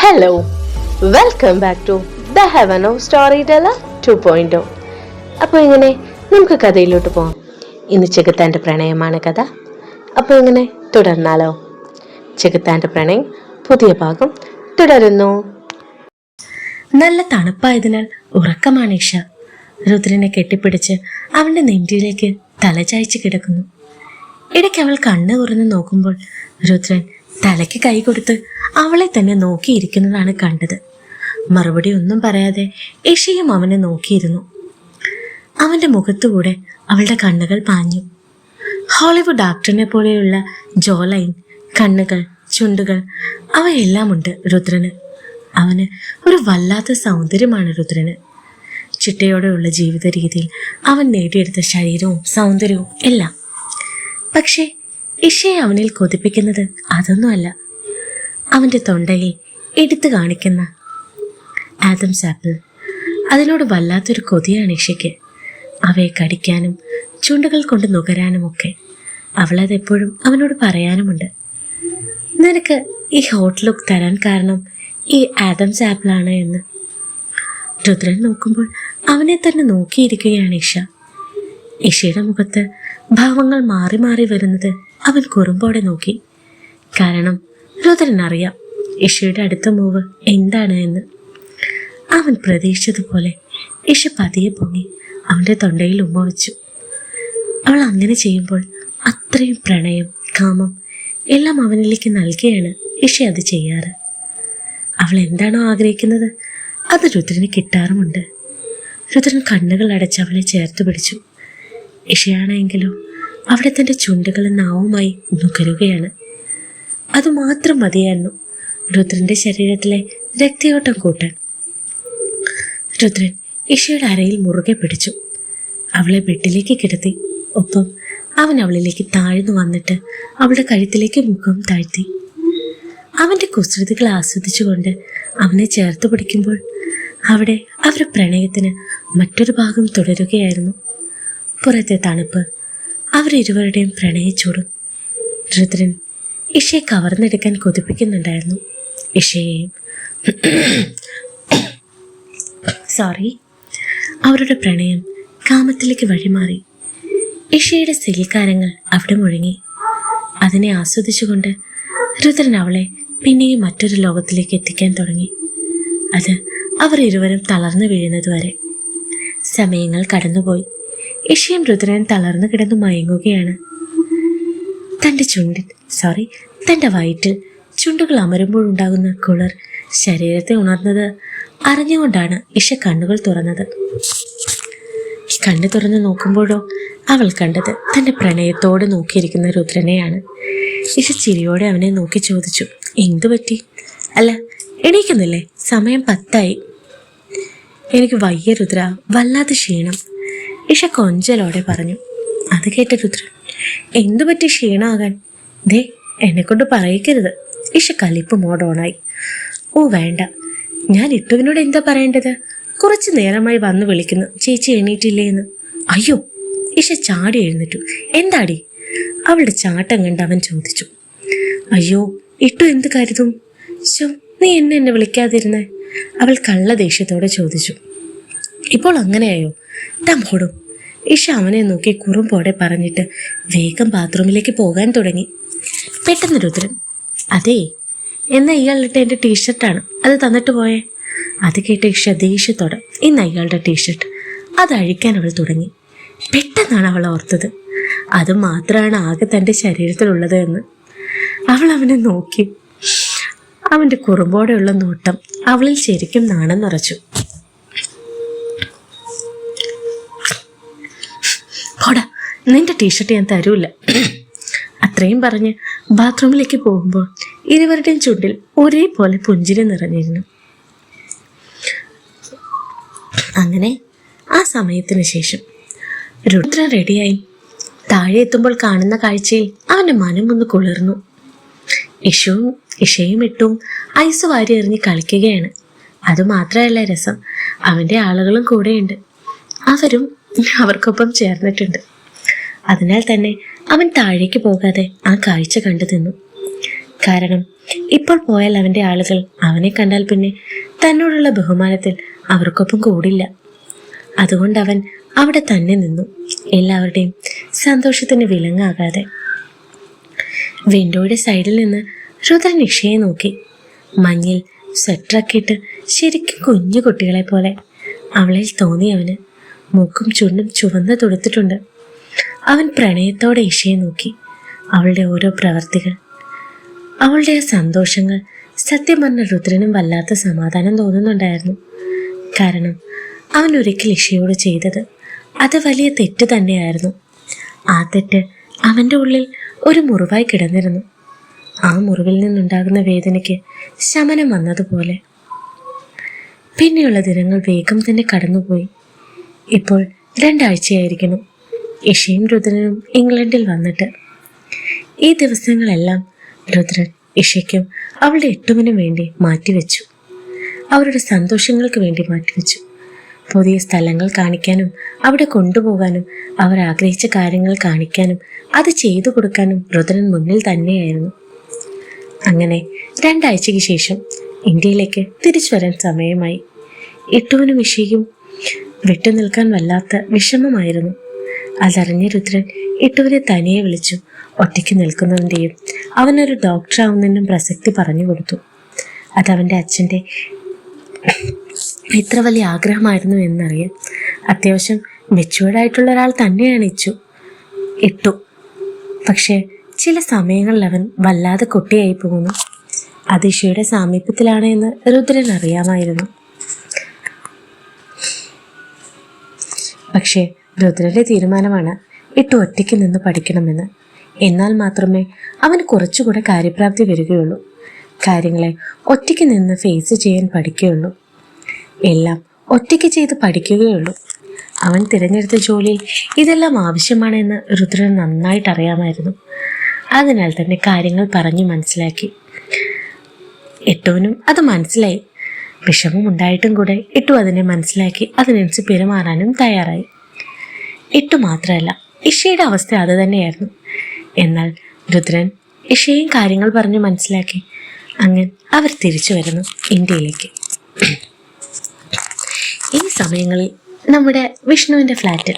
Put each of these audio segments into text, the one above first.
Hello welcome back to the heaven of story teller two point O അപ്പോൾ ഇങ്ങനെ നമുക്ക് കഥയിലോട്ട് പോകാം ഇന്ന് ചെകുത്താന്റെ പ്രണയമാണ് കഥ. അപ്പോൾ ഇങ്ങനെ തുടർന്നാലോ? ചെകുത്താന്റെ പ്രണയം പുതിയ ഭാഗം തുടരുന്നു. നല്ല തണുപ്പായതിനാൽ ഉറക്കമാണ് ഇഷ രുദ്രനെ കെട്ടിപ്പിടിച്ച് അവന്റെ നെഞ്ചിലേക്ക് തലചായ്ച്ച് കിടക്കുന്നു. ഇടയ്ക്ക് അവൾ കണ്ണ് തുറന്ന് നോക്കുമ്പോൾ രുദ്രൻ തലയ്ക്ക് കൈ കൊടുത്ത് അവളെ തന്നെ നോക്കിയിരിക്കുന്നതാണ് കണ്ടത്. മറുപടി ഒന്നും പറയാതെ ഇഷയും അവനെ നോക്കിയിരുന്നു. അവന്റെ മുഖത്തുകൂടെ അവളുടെ കണ്ണുകൾ പാഞ്ഞു. ഹോളിവുഡ് ആക്ടറിനെ പോലെയുള്ള ജോലൈൻ കണ്ണുകൾ ചുണ്ടുകൾ അവയെല്ലാം ഉണ്ട് രുദ്രന്. അവന് ഒരു വല്ലാത്ത സൗന്ദര്യമാണ് രുദ്രന്. ചിട്ടയോടെയുള്ള ജീവിത രീതിയിൽ അവൻ നേടിയെടുത്ത ശരീരവും സൗന്ദര്യവും എല്ലാം. പക്ഷേ ഇഷയെ അവനിൽ കൊതിപ്പിക്കുന്നത് അതൊന്നുമല്ല. അവന്റെ തൊണ്ടയിൽ എടുത്തു കാണിക്കുന്ന ആദംസ് ആപ്പിൾ അതിനോട് വല്ലാത്തൊരു കൊതിയാണ് ഇഷയ്ക്ക് അവയെ കടിക്കാനും ചുണ്ടുകൾ കൊണ്ട് നുകരാനും ഒക്കെ അവളത് എപ്പോഴും അവനോട് പറയാനുമുണ്ട്. നിനക്ക് ഈ ഹോട്ട് ലുക്ക് തരാൻ കാരണം ഈ ആദംസ് ആപ്പിളാണ് എന്ന്. രുദ്രൻ നോക്കുമ്പോൾ അവനെ തന്നെ നോക്കിയിരിക്കുകയാണ് ഇഷ ഇഷയുടെ മുഖത്ത് ഭാവങ്ങൾ മാറി മാറി വരുന്നത് അവൻ കുറുമ്പോടെ നോക്കി. കാരണം രുദ്രൻ അറിയാം ഇഷയുടെ അടുത്ത മൂവ് എന്താണ് എന്ന്. അവൻ പ്രതീക്ഷിച്ചതുപോലെ ഇഷ പതിയെ പൊങ്ങി അവന്റെ തൊണ്ടയിൽ ഉമ്മ വെച്ചു. അവൾ അങ്ങനെ ചെയ്യുമ്പോൾ അത്രയും പ്രണയം കാമം എല്ലാം അവനിലേക്ക് നൽകിയാണ് ഇഷ അത് ചെയ്യാറ്. അവൾ എന്താണോ ആഗ്രഹിക്കുന്നത് അത് രുദ്രന് കിട്ടാറുമുണ്ട്. രുദ്രൻ കണ്ണുകൾ അടച്ച് അവളെ ചേർത്ത് പിടിച്ചു. ഇഷയാണെങ്കിലോ അവിടെ തന്റെ ചുണ്ടുകളും നാവുമായി നുകരുകയാണ്. അതുമാത്രം മതിയായിരുന്നു. രുദ്രന്റെ ശരീരത്തിലെ രക്തയോട്ടം കൂട്ടാൻ. രുദ്രൻ ഇഷയുടെ അരയിൽ മുറുകെ പിടിച്ചു. അവളെ ബെഡിലേക്ക് കിടത്തി. ഒപ്പം അവൻ അവളിലേക്ക് താഴ്ന്നു വന്നിട്ട് അവളുടെ കഴുത്തിലേക്ക് മുഖം താഴ്ത്തി. അവന്റെ കുസൃതികൾ ആസ്വദിച്ചുകൊണ്ട് അവനെ ചേർത്ത് പിടിക്കുമ്പോൾ അവിടെ അവരുടെ പ്രണയത്തിന് മറ്റൊരു ഭാഗം തുടരുകയായിരുന്നു. പുറത്തെ തണുപ്പ്. അവരിരുവരുടെയും പ്രണയച്ചൂടും. രുദ്രൻ ഇഷയെ കവർന്നെടുക്കാൻ കൊതിപ്പിക്കുന്നുണ്ടായിരുന്നു. ഇഷയെയും സോറി അവരുടെ പ്രണയം കാമത്തിലേക്ക് വഴിമാറി. ഇഷയുടെ സിൽക്കാരങ്ങൾ അവിടെ മുഴങ്ങി. അതിനെ ആസ്വദിച്ചുകൊണ്ട് രുദ്രൻ അവളെ പിന്നെയും മറ്റൊരു ലോകത്തിലേക്ക് എത്തിക്കാൻ തുടങ്ങി. അത് അവർ ഇരുവരും തളർന്നു വീഴുന്നതുവരെ സമയങ്ങൾ കടന്നുപോയി. ഇഷയും രുദ്രനും തളർന്നു കിടന്നു മയങ്ങുകയാണ്. തന്റെ ചുണ്ടിൽ സോറി തന്റെ വയറ്റിൽ ചുണ്ടുകൾ അമരുമ്പോഴുണ്ടാകുന്ന കുളർ ശരീരത്തെ ഉണർന്നത് അറിഞ്ഞുകൊണ്ടാണ് ഇഷ കണ്ണുകൾ തുറന്നത്. കണ്ണു തുറന്ന് നോക്കുമ്പോഴോ അവൾ കണ്ടത് തന്റെ പ്രണയത്തോടെ നോക്കിയിരിക്കുന്ന രുദ്രനെയാണ്. ഇഷ ചിരിയോടെ അവനെ നോക്കി ചോദിച്ചു എന്തു പറ്റി? അല്ല എണീക്കുന്നില്ലേ? സമയം പത്തായി. എനിക്ക് വയ്യ രുദ്ര വല്ലാത്ത ക്ഷീണം ഇഷ കൊഞ്ചലോടെ പറഞ്ഞു. അത് കേട്ട രുദ്രൻ എന്തു പറ്റി ക്ഷീണാകാൻ? ദേ എന്നെ കൊണ്ട് പറയിക്കരുത്. ഇഷ കലിപ്പ് മോഡോണായി ഓ വേണ്ട. ഞാൻ ഇട്ടുവിനോട് എന്താ പറയേണ്ടത്? കുറച്ചു നേരമായി വന്ന് വിളിക്കുന്നു. ചേച്ചി എണീറ്റില്ലേ എന്ന്. അയ്യോ ഇഷ ചാടി എഴുന്നേറ്റു. എന്താടി? അവളുടെ ചാട്ടം കണ്ട് അവൻ ചോദിച്ചു. അയ്യോ ഇട്ടു എന്ത് കരുതും? ശോ നീ എന്നെ എന്നെ വിളിക്കാതിരുന്നേ. അവൾ കള്ള ദേഷ്യത്തോടെ ചോദിച്ചു. ഇപ്പോൾ അങ്ങനെയായോ? തമ്മോടും ഇഷ അവനെ നോക്കി കുറുമ്പോടെ പറഞ്ഞിട്ട് വേഗം ബാത്റൂമിലേക്ക് പോകാൻ തുടങ്ങി. പെട്ടെന്ന് രുദ്രൻ അതേ എന്നാൽ ഇയാളിട്ട് എന്റെ ടീഷർട്ടാണ് അത് തന്നിട്ട് പോയേ. അത് കേട്ട ഇഷ ദേഷ്യത്തോടെ ഇന്ന് അയാളുടെ ടീഷർട്ട്. അത് അഴിക്കാൻ അവൾ തുടങ്ങി. പെട്ടെന്നാണ് അവൾ ഓർത്തത്. അത് മാത്രമാണ് ആകെ തന്റെ ശരീരത്തിലുള്ളത് എന്ന്. അവൾ അവനെ നോക്കി. അവന്റെ കുറുമ്പോടെയുള്ള നോട്ടം അവളിൽ ശരിക്കും നാണം നിറച്ചു നിന്റെ ടീഷർട്ട് ഞാൻ തരൂല. അത്രയും പറഞ്ഞ് ബാത്റൂമിലേക്ക് പോകുമ്പോൾ ഇരുവരുടെയും ചുണ്ടിൽ ഒരേപോലെ പുഞ്ചിരി നിറഞ്ഞിരുന്നു. അങ്ങനെ ആ സമയത്തിന് ശേഷം രുദ്ര റെഡിയായി. താഴെ എത്തുമ്പോൾ കാണുന്ന കാഴ്ചയിൽ അവന്റെ മനം ഒന്ന് കുളിർന്നു. ഇഷുവും ഇഷയും ഇട്ടും ഐസ് വാരി എറിഞ്ഞ് കളിക്കുകയാണ്. അതുമാത്രമല്ല രസം. അവന്റെ ആളുകളും കൂടെയുണ്ട്. അവരും അവർക്കൊപ്പം ചേർന്നിട്ടുണ്ട്. അതിനാൽ തന്നെ അവൻ താഴേക്ക് പോകാതെ ആ കാഴ്ച കണ്ടു നിന്നു. കാരണം ഇപ്പോൾ പോയാൽ അവന്റെ ആളുകൾ അവനെ കണ്ടാൽ പിന്നെ തന്നോടുള്ള ബഹുമാനത്തിൽ അവർക്കൊപ്പം കൂടില്ല. അതുകൊണ്ട് അവൻ അവിടെ തന്നെ നിന്നു. എല്ലാവരുടെയും സന്തോഷത്തിന് വിലങ്ങാകാതെ. വിൻഡോയുടെ സൈഡിൽ നിന്ന് രുദ്രൻ നിഷയെ നോക്കി. മഞ്ഞിൽ സ്വെറ്ററാക്കിയിട്ട് ശരിക്കും കുഞ്ഞു കുട്ടികളെ പോലെ അവളിൽ തോന്നി അവന് മൂക്കും ചുണ്ടും ചുവന്ന് തൊടുത്തിട്ടുണ്ട്. അവൻ പ്രണയത്തോടെ ഇഷയെ നോക്കി. അവളുടെ ഓരോ പ്രവർത്തികൾ അവളുടെ ആ സന്തോഷങ്ങൾ സത്യം പറഞ്ഞ രുദ്രനും വല്ലാത്ത സമാധാനം തോന്നുന്നുണ്ടായിരുന്നു. കാരണം അവൻ ഒരിക്കൽ ഇഷയോട് ചെയ്തത് അത് വലിയ തെറ്റ് തന്നെയായിരുന്നു. ആ തെറ്റ് അവന്റെ ഉള്ളിൽ ഒരു മുറിവായി കിടന്നിരുന്നു. ആ മുറിവിൽ നിന്നുണ്ടാകുന്ന വേദനയ്ക്ക് ശമനം വന്നതുപോലെ. പിന്നെയുള്ള ദിനങ്ങൾ വേഗം തന്നെ കടന്നുപോയി. ഇപ്പോൾ രണ്ടാഴ്ചയായിരിക്കണം ഇഷയും രുദ്രനും ഇംഗ്ലണ്ടിൽ വന്നിട്ട്. ഈ ദിവസങ്ങളെല്ലാം രുദ്രൻ ഇഷയ്ക്കും അവളുടെ എട്ടുമിനും വേണ്ടി മാറ്റിവെച്ചു. അവരുടെ സന്തോഷങ്ങൾക്ക് വേണ്ടി മാറ്റിവെച്ചു. പുതിയ സ്ഥലങ്ങൾ കാണിക്കാനും അവിടെ കൊണ്ടുപോകാനും അവർ ആഗ്രഹിച്ച കാര്യങ്ങൾ കാണിക്കാനും അത് ചെയ്തു കൊടുക്കാനും രുദ്രൻ മുന്നിൽ തന്നെയായിരുന്നു. അങ്ങനെ രണ്ടാഴ്ചയ്ക്ക് ശേഷം ഇന്ത്യയിലേക്ക് തിരിച്ചു വരാൻ സമയമായി. ഇട്ടുവിനും ഇഷയും വിട്ടുനിൽക്കാൻ വല്ലാത്ത വിഷമമായിരുന്നു. അതറിഞ്ഞ രുദ്രൻ ഇട്ടുവിനെ തനിയെ വിളിച്ചു. ഒറ്റയ്ക്ക് നിൽക്കുന്നതിന്റെയും അവനൊരു ഡോക്ടറാവുന്നതിനും പ്രസക്തി പറഞ്ഞു കൊടുത്തു. അതവന്റെ അച്ഛന്റെ ഇത്ര വലിയ ആഗ്രഹമായിരുന്നു എന്നറിയാൻ അത്യാവശ്യം മെച്ചുവേർഡായിട്ടുള്ള ഒരാൾ തന്നെയാണ് ഇച്ചു. ഇട്ടു. പക്ഷേ ചില സമയങ്ങളിൽ അവൻ വല്ലാതെ കുട്ടിയായി പോകുന്നു. അത് ഇഷയുടെ സാമീപ്യത്തിലാണ് എന്ന് രുദ്രൻ അറിയാമായിരുന്നു. പക്ഷേ രുദ്രന്റെ തീരുമാനമാണ് ഇട്ട് ഒറ്റയ്ക്ക് നിന്ന് പഠിക്കണമെന്ന്. എന്നാൽ മാത്രമേ അവന് കുറച്ചുകൂടെ കാര്യപ്രാപ്തി വരികയുള്ളൂ. കാര്യങ്ങളെ ഒറ്റയ്ക്ക് നിന്ന് ഫേസ് ചെയ്യാൻ പഠിക്കുകയുള്ളൂ. എല്ലാം ഒറ്റയ്ക്ക് ചെയ്ത് പഠിക്കുകയുള്ളൂ. അവൻ തിരഞ്ഞെടുത്ത ജോലിയിൽ ഇതെല്ലാം ആവശ്യമാണെന്ന് രുദ്രൻ നന്നായിട്ട് അറിയാമായിരുന്നു. അതിനാൽ തന്നെ കാര്യങ്ങൾ പറഞ്ഞു മനസ്സിലാക്കി. എട്ടുവിനും അത് മനസ്സിലായി. വിഷമം ഉണ്ടായിട്ടും കൂടെ ഇട്ടു അതിനെ മനസ്സിലാക്കി അതിനനുസരിച്ച് പെരുമാറാനും തയ്യാറായി. ഇട്ടു മാത്രമല്ല ഇഷയുടെ അവസ്ഥ അത് തന്നെയായിരുന്നു. എന്നാൽ രുദ്രൻ ഇഷയും കാര്യങ്ങൾ പറഞ്ഞ് മനസ്സിലാക്കി. അങ്ങനെ അവർ തിരിച്ചു വരുന്നു ഇന്ത്യയിലേക്ക്. ഈ സമയങ്ങളിൽ നമ്മുടെ വിഷ്ണുവിന്റെ ഫ്ലാറ്റിൽ.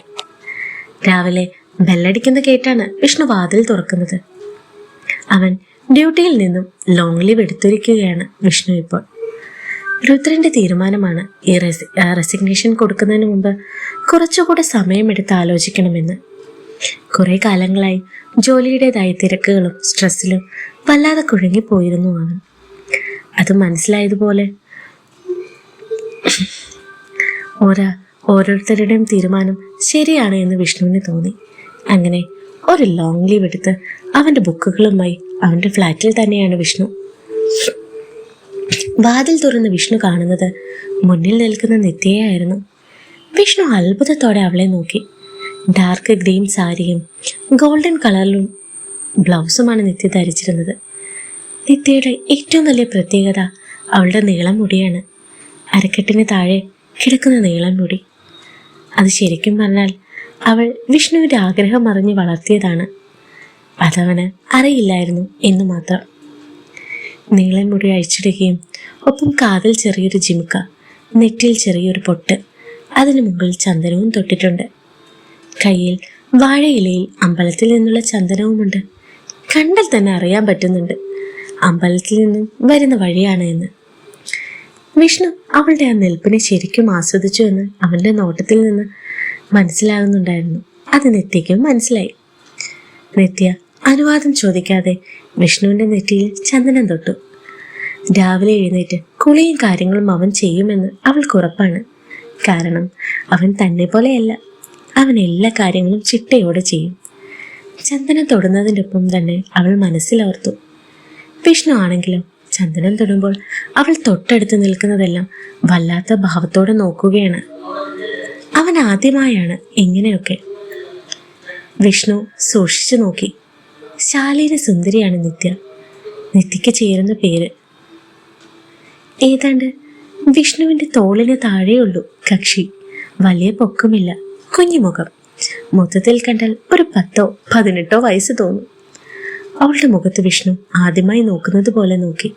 രാവിലെ ബെല്ലടിക്കുന്ന കേട്ടാണ് വിഷ്ണു വാതിൽ തുറക്കുന്നത്. അവൻ ഡ്യൂട്ടിയിൽ നിന്നും ലോങ് ലീവ് എടുത്തിരിക്കുകയാണ് വിഷ്ണു ഇപ്പോൾ. രുദ്രന്റെ തീരുമാനമാണ് ഈ റെസി റെസിഗ്നേഷൻ കൊടുക്കുന്നതിന് മുമ്പ് കുറച്ചുകൂടെ സമയമെടുത്ത് ആലോചിക്കണമെന്ന്. കുറേ കാലങ്ങളായി ജോലിയുടേതായ തിരക്കുകളും സ്ട്രെസ്സിലും വല്ലാതെ കുഴങ്ങിപ്പോയിരുന്നു അവൻ. അത് മനസ്സിലായതുപോലെ ഓരോ ഓരോരുത്തരുടെയും തീരുമാനം ശരിയാണ് എന്ന് വിഷ്ണുവിന് തോന്നി. അങ്ങനെ ഒരു ലോങ് ലീവ് എടുത്ത് അവന്റെ ബുക്കുകളുമായി അവന്റെ ഫ്ലാറ്റിൽ തന്നെയാണ് വിഷ്ണു. വാതിൽ തുറന്ന് വിഷ്ണു കാണുന്നത് മുന്നിൽ നിൽക്കുന്ന നിത്യയായിരുന്നു വിഷ്ണു അത്ഭുതത്തോടെ അവളെ നോക്കി. ഡാർക്ക് ഗ്രീൻ സാരിയും ഗോൾഡൻ കളറിലും ബ്ലൗസുമാണ് നിത്യ ധരിച്ചിരുന്നത്. നിത്യയുടെ ഏറ്റവും വലിയ പ്രത്യേകത അവളുടെ നീളം മുടിയാണ്. അരക്കെട്ടിന് താഴെ കിടക്കുന്ന നീളം മുടി. അത് ശരിക്കും പറഞ്ഞാൽ അവൾ വിഷ്ണുവിന്റെ ആഗ്രഹം അറിഞ്ഞ് വളർത്തിയതാണ്. അതവന് അറിയില്ലായിരുന്നു എന്ന് മാത്രം. നീളൻ മുടി അഴിച്ചിടുകയും ഒപ്പം കാതിൽ ചെറിയൊരു ജിമുക്ക നെറ്റിയിൽ ചെറിയൊരു പൊട്ട് അതിനു മുകളിൽ ചന്ദനവും തൊട്ടിട്ടുണ്ട്. കയ്യിൽ വാഴയിലയിൽ അമ്പലത്തിൽ നിന്നുള്ള ചന്ദനവുമുണ്ട്. കണ്ടാൽ തന്നെ അറിയാൻ പറ്റുന്നുണ്ട് അമ്പലത്തിൽ നിന്നും വരുന്ന വഴിയാണ് എന്ന്. വിഷ്ണു അവളുടെ ആ നിൽപ്പിനെ ശരിക്കും ആസ്വദിച്ചു എന്ന് അവന്റെ നോട്ടത്തിൽ നിന്ന് മനസ്സിലാകുന്നുണ്ടായിരുന്നു. അത് നിത്യയ്ക്കും മനസ്സിലായി. നിത്യ അനുവാദം ചോദിക്കാതെ വിഷ്ണുവിന്റെ നെറ്റിയിൽ ചന്ദനം തൊട്ടു. രാവിലെ എഴുന്നേറ്റ് കുളിയും കാര്യങ്ങളും അവൻ ചെയ്യുമെന്ന് അവൾക്ക് ഉറപ്പാണ്. കാരണം അവൻ തന്നെ പോലെയല്ല. അവൻ എല്ലാ കാര്യങ്ങളും ചിട്ടയോടെ ചെയ്യും. ചന്ദനം തൊടുന്നതിന്റെ ഒപ്പം തന്നെ അവൾ മനസ്സിലോർത്തു. വിഷ്ണു ആണെങ്കിലും ചന്ദനം തൊടുമ്പോൾ അവൾ തൊട്ടടുത്ത് നിൽക്കുന്നതെല്ലാം വല്ലാത്ത ഭാവത്തോടെ നോക്കുകയാണ്. അവൻ ആദ്യമായാണ് ഇങ്ങനെയൊക്കെ. വിഷ്ണു സൂക്ഷിച്ചു നോക്കി. ശാലീന സുന്ദരിയാണ് നിത്യ. നിത്യക്ക് ചേരുന്ന പേര്. ഏതാണ്ട് വിഷ്ണുവിന്റെ തോളിന് താഴെയുള്ളൂ കക്ഷി. വലിയ പൊക്കമില്ല കുഞ്ഞുമുഖം. മൊത്തത്തിൽ കണ്ടാൽ ഒരു പത്തോ പതിനെട്ടോ വയസ്സ് തോന്നും. അവളുടെ മുഖത്ത് വിഷ്ണു ആദ്യമായി നോക്കുന്നത് പോലെ നോക്കി.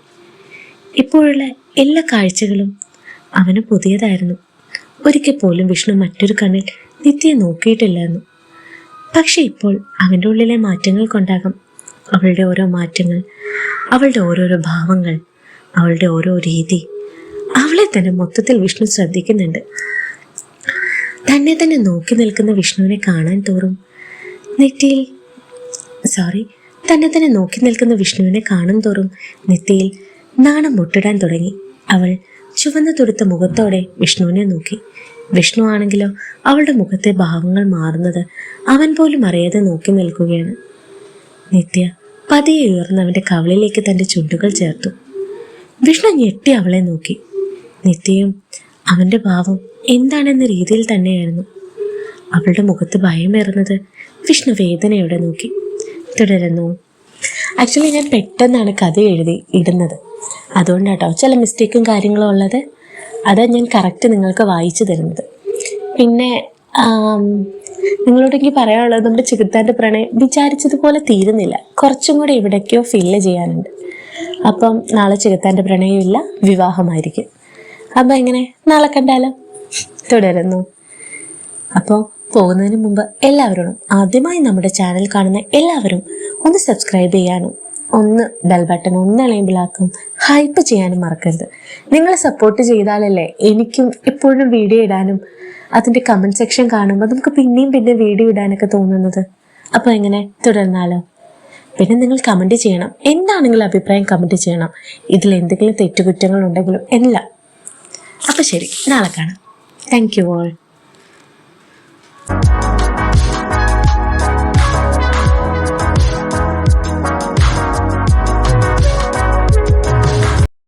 ഇപ്പോഴുള്ള എല്ലാ കാഴ്ചകളും അവന് പുതിയതായിരുന്നു. ഒരിക്കൽ പോലും വിഷ്ണു മറ്റൊരു കണ്ണിൽ നിത്യയെ നോക്കിയിട്ടില്ലായിരുന്നു. പക്ഷെ ഇപ്പോൾ അവന്റെ ഉള്ളിലെ മാറ്റങ്ങൾ കൊണ്ടാകും. അവളുടെ ഓരോ മാറ്റങ്ങൾ അവളുടെ ഓരോരോ ഭാവങ്ങൾ അവളുടെ ഓരോ രീതി. അവളെ തന്നെ മൊത്തത്തിൽ വിഷ്ണു ശ്രദ്ധിക്കുന്നുണ്ട്. തന്നെ തന്നെ നോക്കി നിൽക്കുന്ന വിഷ്ണുവിനെ കാണാൻ തോറും നെറ്റിയിൽ സോറി തന്നെ തന്നെ നോക്കി നിൽക്കുന്ന വിഷ്ണുവിനെ കാണും തോറും നെറ്റിയിൽ നാണം മുട്ടിടാൻ തുടങ്ങി. അവൾ ചുവന്ന തുടുത്ത മുഖത്തോടെ വിഷ്ണുവിനെ നോക്കി. വിഷ്ണു ആണെങ്കിലോ അവളുടെ മുഖത്തെ ഭാവങ്ങൾ മാറുന്നത് അവൻ പോലും അറിയാതെ നോക്കി നിൽക്കുകയാണ്. നിത്യ പതിയെ ഉയർന്ന് അവന്റെ കവളിലേക്ക് തന്റെ ചുണ്ടുകൾ ചേർത്തു. വിഷ്ണു ഞെട്ടി അവളെ നോക്കി. നിത്യയും അവന്റെ ഭാവം എന്താണെന്ന രീതിയിൽ തന്നെയായിരുന്നു. അവളുടെ മുഖത്ത് ഭയമേറുന്നത് വിഷ്ണു വേദനയോടെ നോക്കി. തുടരുന്നു. ആക്ച്വലി ഞാൻ പെട്ടെന്നാണ് കഥ എഴുതി ഇടുന്നത്. അതുകൊണ്ടാട്ടോ ചില മിസ്റ്റേക്കും കാര്യങ്ങളും ഉള്ളത്. അതാ ഞാൻ കറക്റ്റ് നിങ്ങൾക്ക് വായിച്ചു തരുന്നത്. പിന്നെ നിങ്ങളോട് എനിക്ക് പറയാനുള്ളത് നമ്മുടെ ചികിത്സാന്റെ പ്രണയം വിചാരിച്ചതുപോലെ തീരുന്നില്ല. കുറച്ചും കൂടെ എവിടേക്കോ ഫില്ല് ചെയ്യാനുണ്ട്. അപ്പം നാളെ ചികിത്സാന്റെ പ്രണയമില്ല വിവാഹമായിരിക്കും. അപ്പം എങ്ങനെ? നാളെ കണ്ടാലോ? തുടരുന്നു. അപ്പോൾ പോകുന്നതിന് മുമ്പ് എല്ലാവരോടും ആദ്യമായി നമ്മുടെ ചാനൽ കാണുന്ന എല്ലാവരും ഒന്ന് സബ്സ്ക്രൈബ് ചെയ്യാനും ഒന്ന് ബെൽ ബട്ടൺ ഒന്ന് എളയുമ്പോഴാക്കും ഹൈപ്പ് ചെയ്യാനും മറക്കരുത്. നിങ്ങൾ സപ്പോർട്ട് ചെയ്താലല്ലേ എനിക്കും എപ്പോഴും വീഡിയോ ഇടാനും അതിന്റെ കമന്റ് സെക്ഷൻ കാണുമ്പോൾ നമുക്ക് പിന്നെയും പിന്നെ വീഡിയോ ഇടാനൊക്കെ തോന്നുന്നത്. അപ്പോൾ എങ്ങനെ? തുടർന്നാലോ? പിന്നെ നിങ്ങൾ കമന്റ് ചെയ്യണം. എന്താണെങ്കിലും അഭിപ്രായം കമന്റ് ചെയ്യണം. ഇതിൽ എന്തെങ്കിലും തെറ്റുകുറ്റങ്ങൾ ഉണ്ടെങ്കിലും എല്ലാം. അപ്പോൾ ശരി നാളെ കാണാം. Thank you all